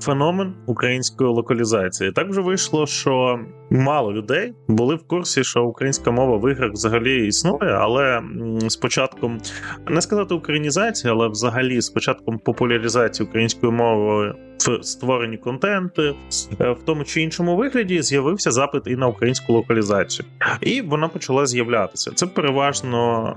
феномен української локалізації. Так вже вийшло, що мало людей були в курсі, що українська мова в іграх взагалі існує, але з початком не сказати українізації, але взагалі з початком популяризації української мови в створенні контенту, е, в тому чи іншому вигляді з'явився запит і на українську локалізацію, і вона почала з'являтися. Це переважно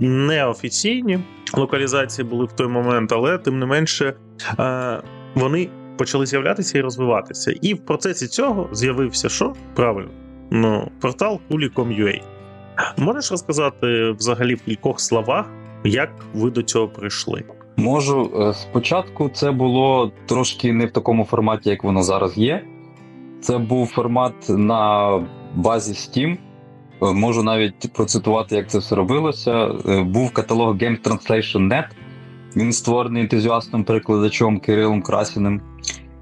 е, неофіційні локалізації були в той момент, але тим не менше е, вони почали з'являтися і розвиватися. І в процесі цього з'явився що? Правильно, ну, портал Kulicom.ua. Можеш розказати взагалі в кількох словах, як ви до цього прийшли? Можу Е, спочатку це було трошки не в такому форматі, як воно зараз є. Це був формат на базі Steam. Е, Можу навіть процитувати, як це все робилося. Е, Був каталог Game Translation Net. Він створений ентузіастом перекладачом Кирилом Красіним.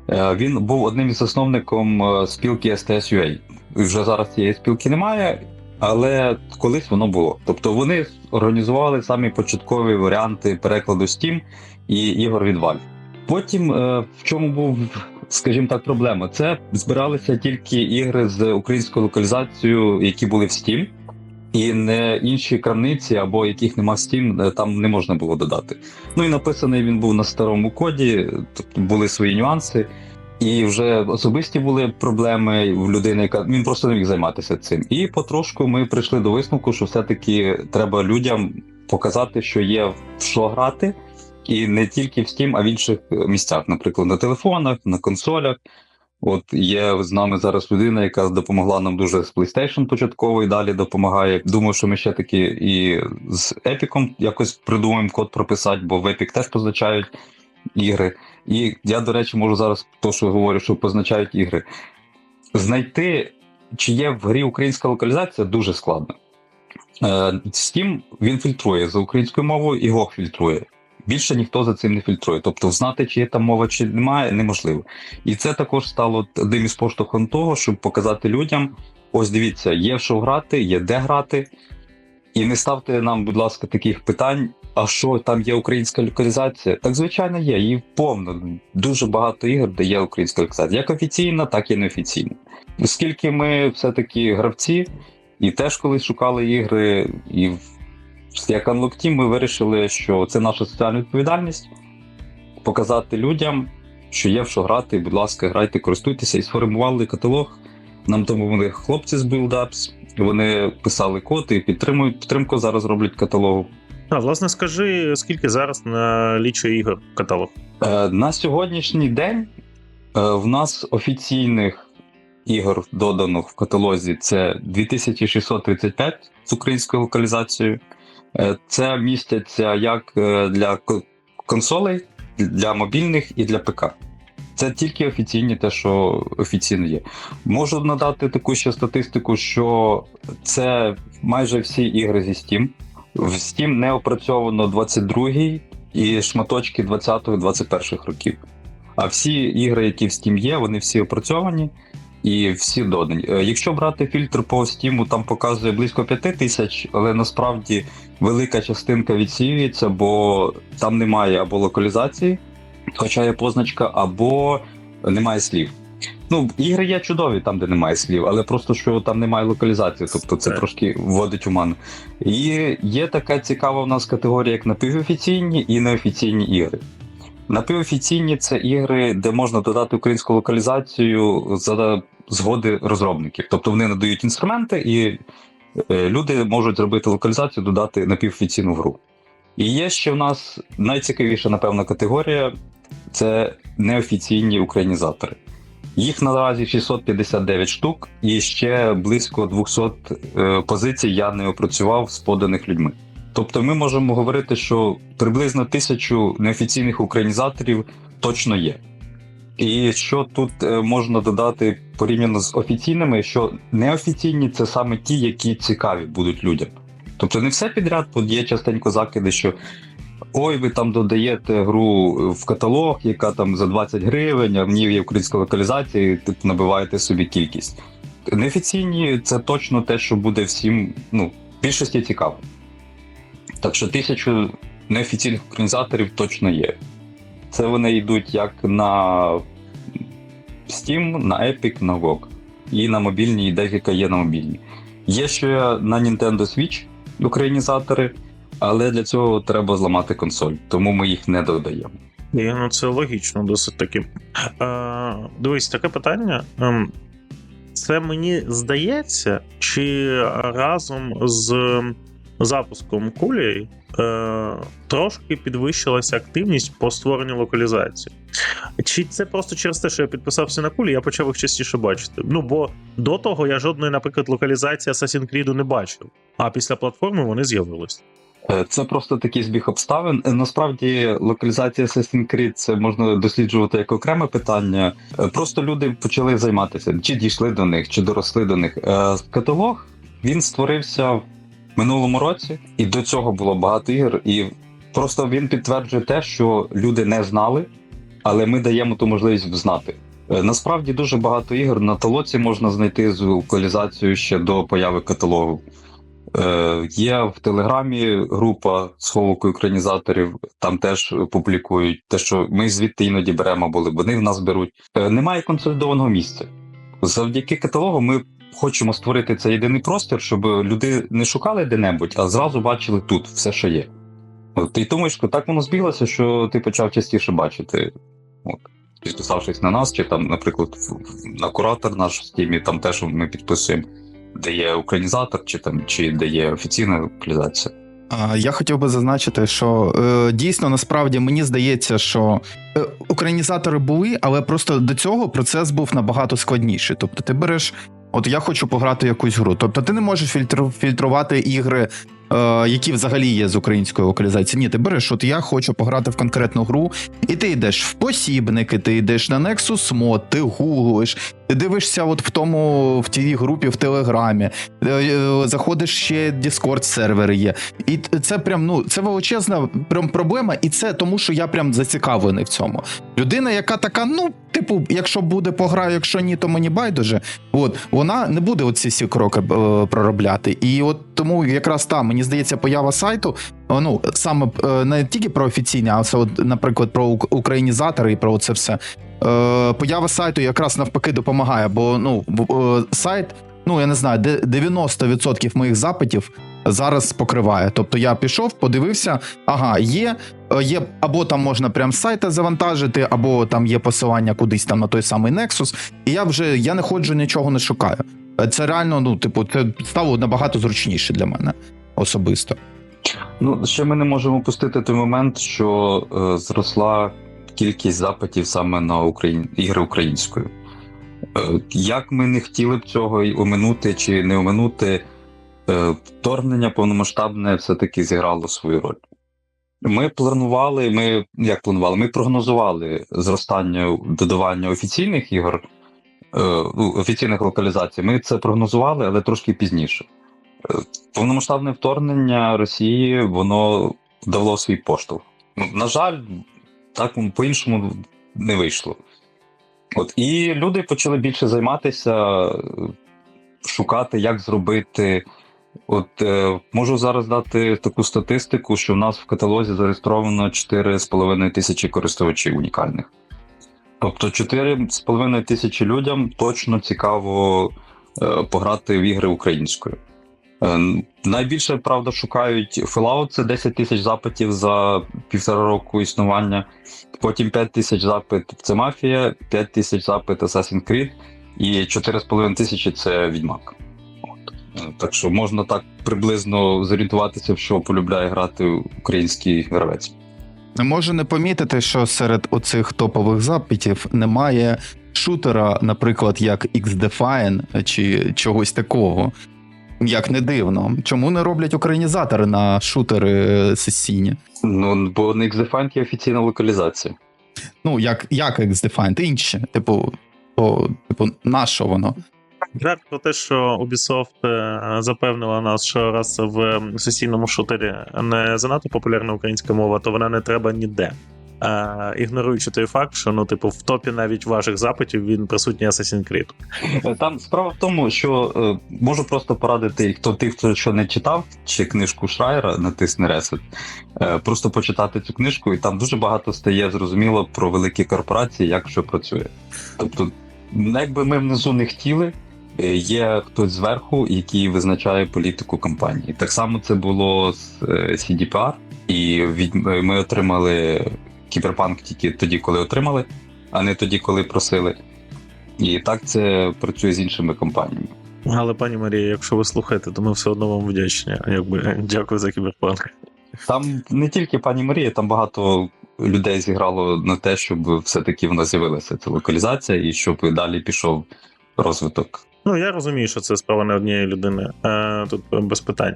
Е, Він був одним із засновником е, спілки STS.ua. Вже зараз цієї спілки немає, але колись воно було. Тобто вони організували самі початкові варіанти перекладу Steam і ігор від Valve. Потім е, в чому був, скажімо так, проблема? Це збиралися тільки ігри з українською локалізацією, які були в Steam, і не інші крамниці або яких нема Steam, е, там не можна було додати. Ну і написаний він був на старому коді, тобто були свої нюанси. І вже особисті були проблеми в людини, яка він просто не міг займатися цим. І потрошку ми прийшли до висновку, що все-таки треба людям показати, що є в що грати, і не тільки в Steam, а в інших місцях, наприклад, на телефонах, на консолях. От є з нами зараз людина, яка допомогла нам дуже з PlayStation початково і далі допомагає. Думаю, що ми ще таки і з Epic якось придумаємо код прописати, бо в Epic теж позначають ігри. І я, до речі, можу зараз то, що говорю, що позначають ігри. Знайти, чи є в грі українська локалізація, дуже складно. Е, Steam він фільтрує за українською мовою і GOG фільтрує. Більше ніхто за цим не фільтрує. Тобто, знати, чи є там мова, чи немає, неможливо. І це також стало одним із поштовхом того, щоб показати людям: ось дивіться, є в що грати, є де грати. І не ставте нам, будь ласка, таких питань. А що там є українська локалізація? Так звичайно є, її повно. Дуже багато ігор, де є українська локалізація. Як офіційна, так і неофіційна. Оскільки ми все-таки гравці, і теж колись шукали ігри, і як Unlock Team ми вирішили, що це наша соціальна відповідальність показати людям, що є в що грати, будь ласка, грайте, користуйтеся і сформували каталог. Нам допомогли хлопці з BuildUps, вони писали код і підтримують підтримку. Зараз роблять каталогу. А, власне, скажи, скільки зараз налічує ігор каталог? Е, на сьогоднішній день е, в нас офіційних ігор додано в каталозі це 2635 з українською локалізацією. Е, це містяться як е, для консолей, для мобільних і для ПК. Це тільки офіційні, те, що офіційно є. Можу надати таку ще статистику, що це майже всі ігри зі Steam. В Steam не опрацьовано 22-й і шматочки 20-21 років. А всі ігри, які в Steam є, вони всі опрацьовані і всі додані. Е, Якщо брати фільтр по Steam, там показує близько 5 тисяч, але насправді велика частинка відсіюється, бо там немає або локалізації, хоча є позначка, або немає слів. Ну, ігри є чудові там, де немає слів, але просто що там немає локалізації, тобто це трошки вводить у ману. І є така цікава у нас категорія, як напівофіційні і неофіційні ігри. Напівофіційні це ігри, де можна додати українську локалізацію за згоди розробників. Тобто вони надають інструменти, і е, люди можуть зробити локалізацію, додати напівофіційну гру. І є ще в нас найцікавіша, напевно, категорія це неофіційні українізатори. Їх наразі 659 штук, і ще близько 200 е, позицій я не опрацював з поданих людьми. Тобто ми можемо говорити, що приблизно тисячу неофіційних українізаторів точно є. І що тут е, можна додати порівняно з офіційними, що неофіційні це саме ті, які цікаві будуть людям. Тобто не все підряд, бо є частенько закиди, що ой, ви там додаєте гру в каталог, яка там за 20 гривень, а в ній є українська локалізація, і типу, набиваєте собі кількість. Неофіційні це точно те, що буде всім, ну, більшості цікаво. Так що тисячу неофіційних українізаторів точно є. Це вони йдуть як на Steam, на Epic, на GOG. І на мобільні, і декілька є на мобільні. Є ще на Nintendo Switch українізатори, але для цього треба зламати консоль, тому ми їх не додаємо. І, ну, це логічно, досить таки. Е, дивись, таке питання. Ем, Це мені здається, чи разом з запуском кулі е, трошки підвищилася активність по створенню локалізації. Чи це просто через те, що я підписався на кулі, я почав їх частіше бачити. Ну бо до того я жодної, наприклад, локалізації Assassin's Creed не бачив. А після платформи вони з'явились. Е, Це просто такий збіг обставин. Е, Насправді, локалізація Assassin's Creed це можна досліджувати як окреме питання. Е, Просто люди почали займатися, чи дійшли до них, чи доросли до них. Каталог він створився минулому році, і до цього було багато ігор. І просто він підтверджує те, що люди не знали, але ми даємо ту можливість взнати. Е, Насправді дуже багато ігор на толоці можна знайти з локалізацією ще до появи каталогу. Е, є в Телеграмі група сховок українізаторів, там теж публікують те, що ми звідти іноді беремо, бо вони в нас беруть. Е, немає консолідованого місця. Завдяки каталогу ми хочемо створити цей єдиний простір, щоб люди не шукали де-небудь, а зразу бачили тут все, що є. От, і тому що так воно збіглося, що ти почав частіше бачити. От. Підписавшись на нас, чи там, наприклад, на куратор наш в стімі, там теж ми підписуємо де є українізатор, чи там чи де є офіційна локалізація. Я хотів би зазначити, що е, дійсно насправді мені здається, що е, українізатори були, але просто до цього процес був набагато складніший. Тобто, ти береш, от я хочу пограти якусь гру. Тобто, ти не можеш фільтру- фільтрувати ігри, які взагалі є з української локалізації. Ні, ти береш, от я хочу пограти в конкретну гру, і ти йдеш в посібники, ти йдеш на Nexus Mod, ти гуглиш, ти дивишся, от в тому в тій групі в Телеграмі, е, е, заходиш ще Discord сервери є. І це прям ну це величезна прям проблема, і це тому, що я прям зацікавлений в цьому. Людина, яка така, ну, типу, якщо буде пограю, якщо ні, то мені байдуже. От вона не буде оці всі кроки е, проробляти. І от тому якраз там мені здається, поява сайту. е, Ну саме е, не тільки про офіційне, а це, от, наприклад, про українізатори і про це все. Е, поява сайту якраз навпаки допомагає, бо ну сайт, ну я не знаю, де 90% моїх запитів зараз покриває. Тобто я пішов, подивився, ага, є. Є або там можна прям з сайта завантажити, або там є посилання кудись там на той самий Nexus, і я вже я не ходжу, нічого не шукаю. Це реально, ну, типу, це стало набагато зручніше для мене особисто. Ну, ще ми не можемо пустити той момент, що е, зросла кількість запитів саме на Україн... ігри українською. Е, як ми не хотіли б цього й оминути чи не оминути, е, вторгнення повномасштабне все-таки зіграло свою роль. Ми планували, ми як планували, ми прогнозували зростання додавання офіційних ігор, е, ну, офіційних локалізацій. Ми це прогнозували, але трошки пізніше. Повномасштабне вторгнення Росії воно дало свій поштовх. Ну, на жаль, так по-іншому не вийшло. От і люди почали більше займатися, шукати, як зробити. От е, можу зараз дати таку статистику, що в нас в каталозі зареєстровано 4,5 тисячі користувачів унікальних. Тобто 4,5 тисячі людям точно цікаво е, пограти в ігри українською. Е, Найбільше, правда, шукають Fallout, це 10 тисяч запитів за півтора року існування. Потім 5 тисяч запит це Мафія, 5 тисяч запит Assassin's Creed і 4,5 тисячі це Відьмак. От. Е, Так що можна так приблизно зорієнтуватися, що полюбляє грати український гравець. Можу не помітити, що серед оцих топових запитів немає шутера, наприклад, як X-Define чи чогось такого. Як не дивно. Чому не роблять українізатори на шутери сесійні? Ну, бо на Xdefine є офіційна локалізація. Ну, як, як X-Define, інше. Типу, по, типу, на що воно? Жарт про те, що Ubisoft е, запевнила нас, що раз в сесійному шутері не занадто популярна українська мова, то вона не треба ніде. Е, ігноруючи той факт, що ну, типу, в топі навіть ваших запитів він присутній Assassin's Creed. Е, Там справа в тому, що е, можу просто порадити, хто тих, хто що не читав, чи книжку Шрайера натисне Ресет, е, просто почитати цю книжку, і там дуже багато стає зрозуміло про великі корпорації, як що працює. Тобто, ну, якби ми внизу не хотіли, е, є хтось зверху, який визначає політику компанії. Так само це було з е, CDPR, і від, ми отримали кіберпанк тільки тоді, коли отримали, а не тоді, коли просили. І так це працює з іншими компаніями. Але пані Марія, якщо ви слухаєте, то ми все одно вам вдячні. Якби дякую за кіберпанк. Там не тільки пані Марія, там багато людей зіграло на те, щоб все-таки в нас з'явилася ця локалізація і щоб далі пішов розвиток. Ну, я розумію, що це справа не однієї людини. Е, тут без питань.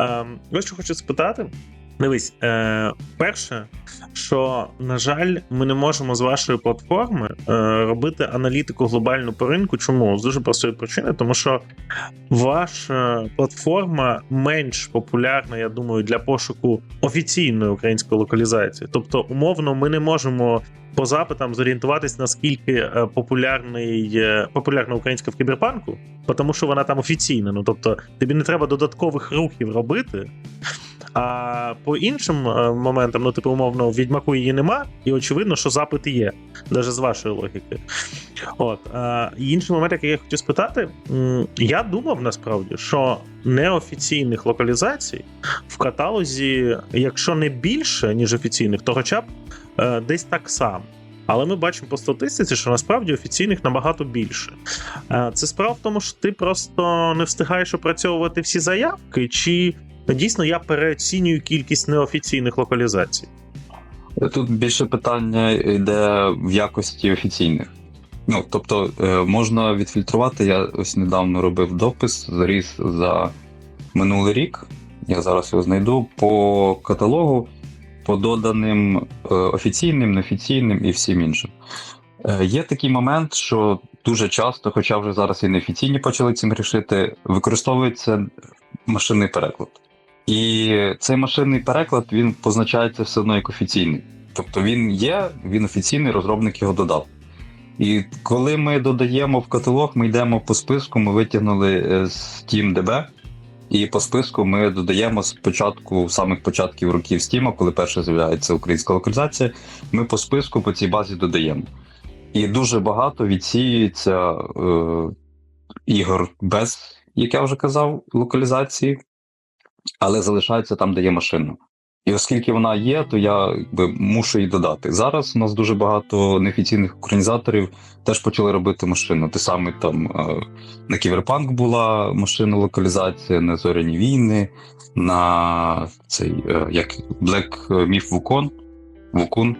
Е, ось що хочу спитати. Дивись, е, перше, що, на жаль, ми не можемо з вашої платформи е, робити аналітику глобальну по ринку. Чому? З дуже простої причини, тому що ваша платформа менш популярна, я думаю, для пошуку офіційної української локалізації. Тобто, умовно, ми не можемо по запитам зорієнтуватись, наскільки е, популярний е, популярна українська в кіберпанку, тому що вона там офіційна. Ну тобто, тобі не треба додаткових рухів робити. А по іншим е, моментам, ну, типу, умовно, в відьмаку її нема, і очевидно, що запити є, навіть з вашої логіки. От а, інший момент, який я хотів спитати, я думав насправді, що неофіційних локалізацій в каталозі, якщо не більше, ніж офіційних, то хоча б е, десь так само. Але ми бачимо по статистиці, що насправді офіційних набагато більше. Е, Це справа в тому, що ти просто не встигаєш опрацьовувати всі заявки, чи дійсно я переоцінюю кількість неофіційних локалізацій. Тут більше питання йде в якості офіційних. Ну, тобто, е, можна відфільтрувати. Я ось недавно робив допис, заріс за минулий рік. Я зараз його знайду по каталогу, по доданим е, офіційним, неофіційним і всім іншим. Е, Є такий момент, що дуже часто, хоча вже зараз і неофіційні почали цим грішити, використовується машинний переклад. І цей машинний переклад він позначається все одно як офіційний. Тобто він є, він офіційний, розробник його додав. І коли ми додаємо в каталог, ми йдемо по списку, ми витягнули е, з TeamDB, і по списку ми додаємо з початку, самих початків років Steam, коли перша з'являється українська локалізація, ми по списку по цій базі додаємо. І дуже багато відсіюється е, ігор без, як я вже казав, локалізації, але залишається там, де є машина. І оскільки вона є, то я якби мушу її додати. Зараз у нас дуже багато неофіційних українізаторів теж почали робити машину. Те саме там е, на Ківерпанк була машина локалізація, на Зоряні війни, на цей е, як Black Myth Wukon. Вукун.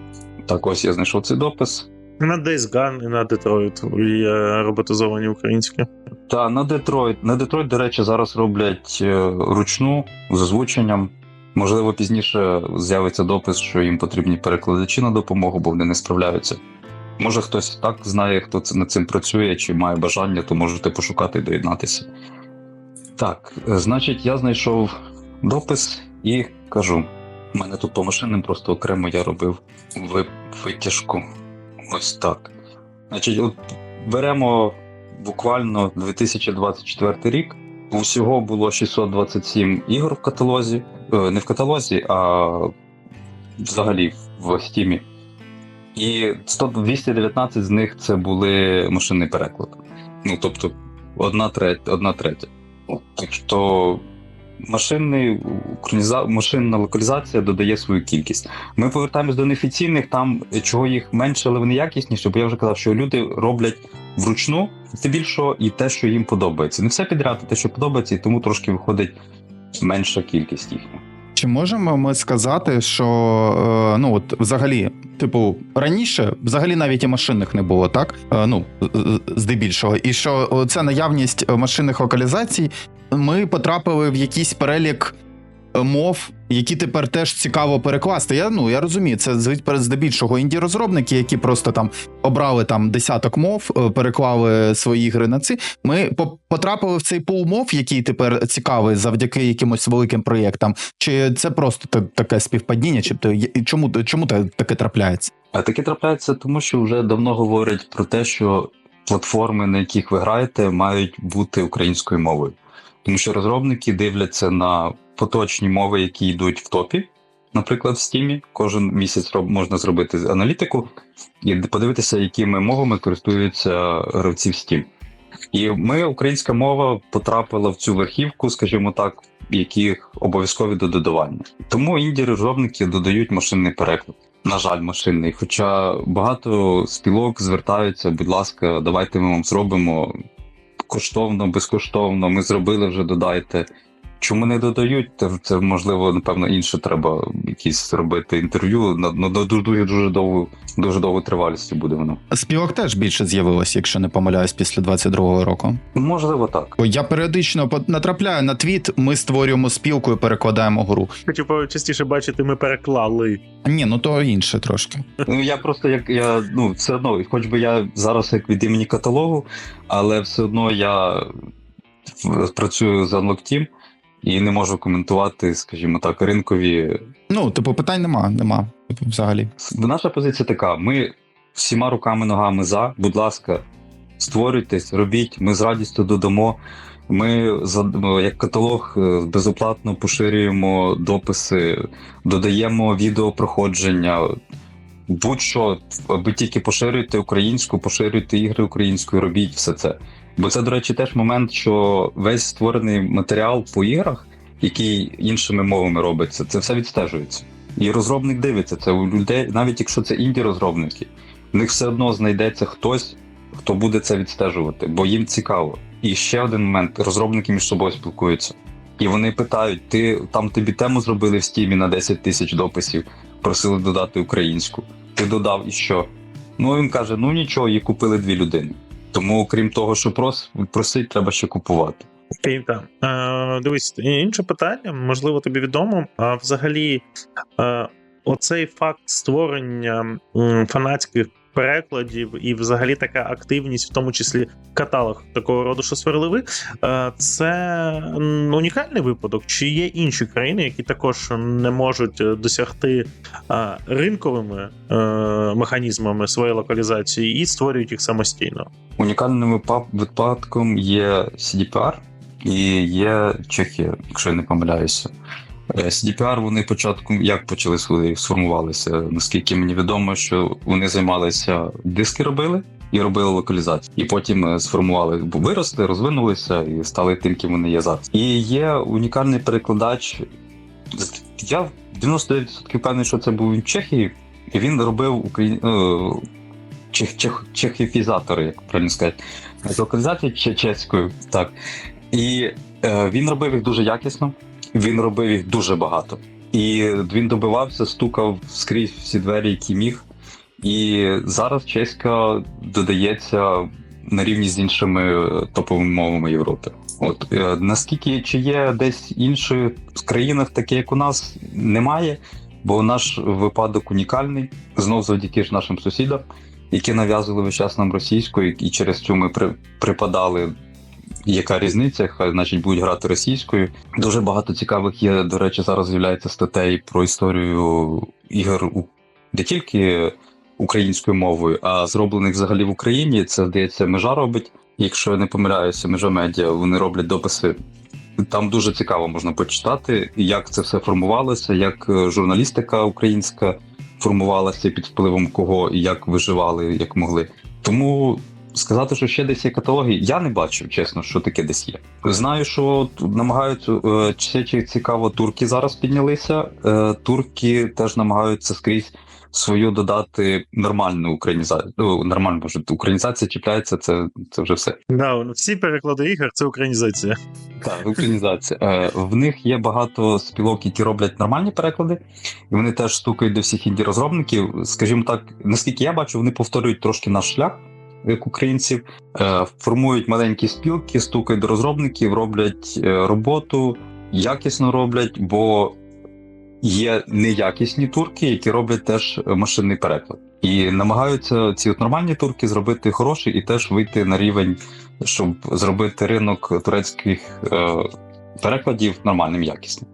Так ось я знайшов цей допис. На Days Gone і на Detroit є роботизовані українські. Та на Детройт. На Детройт, до речі, зараз роблять е, ручну з озвученням. Можливо, пізніше з'явиться допис, що їм потрібні перекладачі на допомогу, бо вони не справляються. Може, хтось так знає, хто це- над цим працює чи має бажання, то можете пошукати і доєднатися. Так, е, значить, я знайшов допис і кажу: у мене тут по машинам просто окремо я робив витяжку. Ось так. Значить, от беремо буквально 2024 рік. Усього було 627 ігор в каталозі. Е, Не в каталозі, а взагалі в Стімі. І 100 219 з них це були машинний переклад. Ну, тобто, одна третя. Одна третя. Так що машинний, машинна локалізація додає свою кількість. Ми повертаємось до неофіційних, там чого їх менше, але вони якісніші, бо я вже казав, що люди роблять вручну, здебільшого, і те, що їм подобається. Не все підряд, а те, що подобається, і тому трошки виходить менша кількість їхня. Чи можемо ми сказати, що е, ну от взагалі, типу, раніше взагалі навіть і машинних не було, так? Е, ну, здебільшого, і що це наявність машинних локалізацій, ми потрапили в якийсь перелік е, мов, які тепер теж цікаво перекласти. Я ну я розумію, це здебільшого інді розробники, які просто там обрали там десяток мов, е, переклали свої ігри на ці. Ми потрапили в цей пул мов, який тепер цікавий завдяки якимось великим проєктам. Чи це просто таке співпадіння? Чи чому чому таке трапляється? А таке трапляється, тому що вже давно говорять про те, що платформи, на яких ви граєте, мають бути українською мовою. Тому що розробники дивляться на поточні мови, які йдуть в топі. Наприклад, в Steam кожен місяць можна зробити аналітику і подивитися, якими мовами користуються гравці в Steam. І ми, українська мова, потрапила в цю верхівку, скажімо так, яких обов'язкові до додавання. Тому інді розробники додають машинний переклад. На жаль, машинний. Хоча багато спілок звертаються, будь ласка, давайте ми вам зробимо коштовно, безкоштовно. Ми зробили вже, додайте. Чому не додають? Це, це можливо, напевно, інше треба якісь робити інтерв'ю. На, на дуже дуже дуже довгу, дуже довгу тривалістю буде воно. Співок теж більше з'явилось, якщо не помиляюсь, після 22-го року. Можливо, так. Я періодично натрапляю на твіт, ми створюємо спілку і перекладаємо гру. Хочу частіше бачити, ми переклали. Ні, ну то інше трошки. Ну я просто як я ну все одно, хоч би я зараз як від імені каталогу, але все одно я працюю за Unlock Team і не можу коментувати, скажімо так, ринкові. Ну, типу, питань нема, нема. Взагалі. Наша позиція така: ми всіма руками, ногами за, будь ласка, створюйтесь, робіть, ми з радістю додамо. Ми як каталог е, безоплатно поширюємо дописи, додаємо відео проходження. Будь-що, ви тільки поширюйте українську, поширюйте ігри українською, робіть все це. Бо це, до речі, теж момент, що весь створений матеріал по іграх, який іншими мовами робиться, це все відстежується. І розробник дивиться це у людей, навіть якщо це інді розробники, в них все одно знайдеться хтось, хто буде це відстежувати, бо їм цікаво. І ще один момент: розробники між собою спілкуються. І вони питають: ти там тобі тему зробили в стімі на 10 тисяч дописів, просили додати українську. Ти додав і що? Ну він каже: ну нічого, її купили дві людини. Тому, крім того, що прос, просить, треба ще купувати. Окей, так. Е, дивись, інше питання, можливо, тобі відомо. А взагалі, е, оцей факт створення фанатських перекладів і взагалі така активність, в тому числі каталог такого роду, що сверливи, е, це унікальний випадок. Чи є інші країни, які також не можуть е, досягти е, ринковими механізмами своєї локалізації і створюють їх самостійно? Унікальним випадком є CDPR і є Чехія, якщо я не помиляюся. Е, CDPR вони початку як почали сформувалися. Наскільки мені відомо, що вони займалися диски робили і робили локалізацію. І потім е, сформували, бо виросли, розвинулися і стали тим, ким вони є зараз. І є унікальний перекладач. Я в 99% впевнений, що це був в Чехії, і він робив Украї... е, чех, чех, чехіфізатори, як правильно сказати, з локалізації чеською. Так. І е, він робив їх дуже якісно, він робив їх дуже багато. І він добивався, стукав скрізь всі двері, які міг. І зараз чеська додається на рівні з іншими топовими мовами Європи. От е, наскільки чи є десь інших країнах, таке як у нас, немає, бо наш випадок унікальний, знов завдяки ж нашим сусідам, які нав'язували час нам російською, і через цю ми при, припадали. Яка різниця? Хай значить будуть грати російською. Дуже багато цікавих є. До речі, зараз з'являється статей про історію ігор не тільки українською мовою, а зроблених взагалі в Україні. Це здається, межа робить. Якщо я не помиляюся, межа медіа вони роблять дописи. Там дуже цікаво можна почитати, як це все формувалося, як е, журналістика українська формувалася під впливом кого і як виживали, як могли. Тому сказати, що ще десь є каталоги, я не бачив, чесно, що таке десь є. Знаю, що намагаються е, чи цікаво, турки зараз піднялися. Е, Турки теж намагаються скрізь свою додати нормальну українізацію. Ну, нормально може українізація чіпляється, це, це вже все. Да, всі переклади ігор це українізація. Так, українізація. Е, в них є багато спілок, які роблять нормальні переклади, і вони теж стукають до всіх інді розробників. Скажімо так, наскільки я бачу, вони повторюють трошки наш шлях. Як українців е, формують маленькі спілки, стукають до розробників, роблять е, роботу, якісно роблять, бо є неякісні турки, які роблять теж машинний переклад. І намагаються ці от нормальні турки зробити хороші і теж вийти на рівень, щоб зробити ринок турецьких е, перекладів нормальним якісним.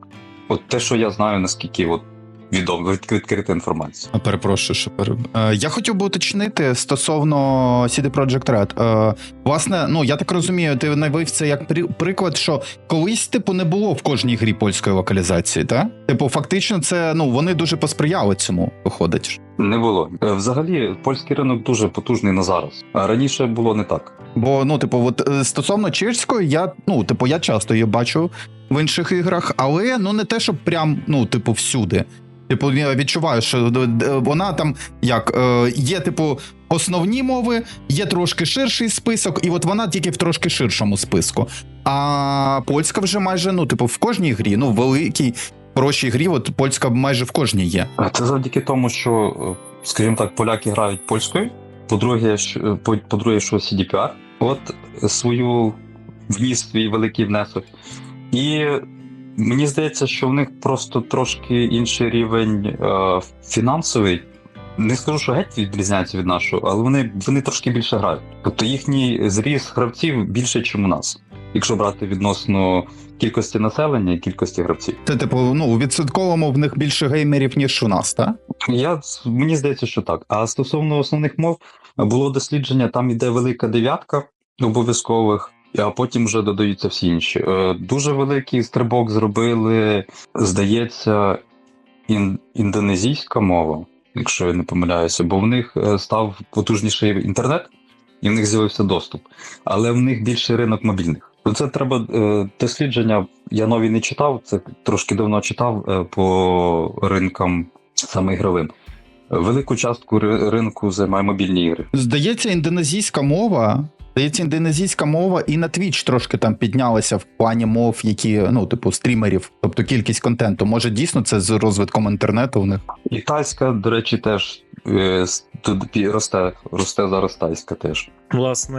От те, що я знаю, наскільки от відомо від- відкрита інформація. А, Перепрошую, що переб... Е, Я хотів би уточнити стосовно CD Projekt Red. Е, Власне, ну я так розумію, ти навив це як при- приклад, що колись, типу, не було в кожній грі польської локалізації, так? Типу, фактично, це ну вони дуже посприяли цьому, виходить. Не було. Е, Взагалі, польський ринок дуже потужний на зараз. А раніше було не так. Бо, ну, типу, от стосовно чешської, я ну, типу, я часто її бачу в інших іграх, але ну не те, щоб прям, ну, типу, всюди. Типу, я відчуваю, що д- д- вона там як е, є, типу, основні мови, є трошки ширший список, і от вона тільки в трошки ширшому списку. А польська вже майже, ну, типу, в кожній грі, ну, в великій, хорошій грі, от польська майже в кожній є. А Це завдяки тому, що, е, скажімо так, поляки грають польською. По-друге, що- е, по- по-друге, що CDPR от е, свою вніс свій великий внесок. І мені здається, що в них просто трошки інший рівень е, фінансовий. Не скажу, що геть відрізняється від нашого, але вони, вони трошки більше грають. Тобто їхній зріст гравців більше, ніж у нас, якщо брати відносно кількості населення і кількості гравців. Це, типу, ну, у відсотковому в них більше геймерів, ніж у нас, так? Я мені здається, що так. А стосовно основних мов було дослідження, там іде велика дев'ятка обов'язкових, а потім вже додаються всі інші. Е, Дуже великий стрибок зробили, здається, ін- індонезійська мова, якщо я не помиляюся, бо в них е, став потужніший інтернет, і в них з'явився доступ, але в них більший ринок мобільних. Це треба е, дослідження. Я нові не читав, це трошки давно читав по ринкам саме ігровим. Велику частку ринку займає мобільні ігри. Здається, індонезійська мова. Здається, індонезійська мова і на Twitch трошки там піднялася в плані мов, які, ну, типу, стрімерів, тобто кількість контенту. Може, дійсно це з розвитком інтернету в них. І тайська, до речі, теж е, тут росте, росте зараз тайська теж. Власне,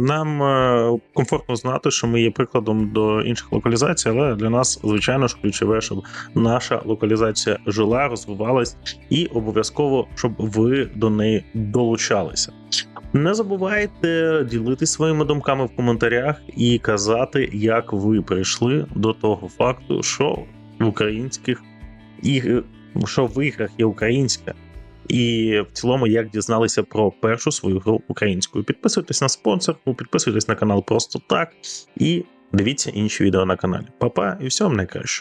нам е, комфортно знати, що ми є прикладом до інших локалізацій, але для нас, звичайно ж, ключове, щоб наша локалізація жила, розвивалась, і обов'язково, щоб ви до неї долучалися. Не забувайте ділитися своїми думками в коментарях і казати, як ви прийшли до того факту, що в українських ігр, що в іграх є українська. І в цілому, як дізналися про першу свою гру українською. Підписуйтесь на спонсорку, підписуйтесь на канал просто так і дивіться інші відео на каналі. Па-па і всього найкраще.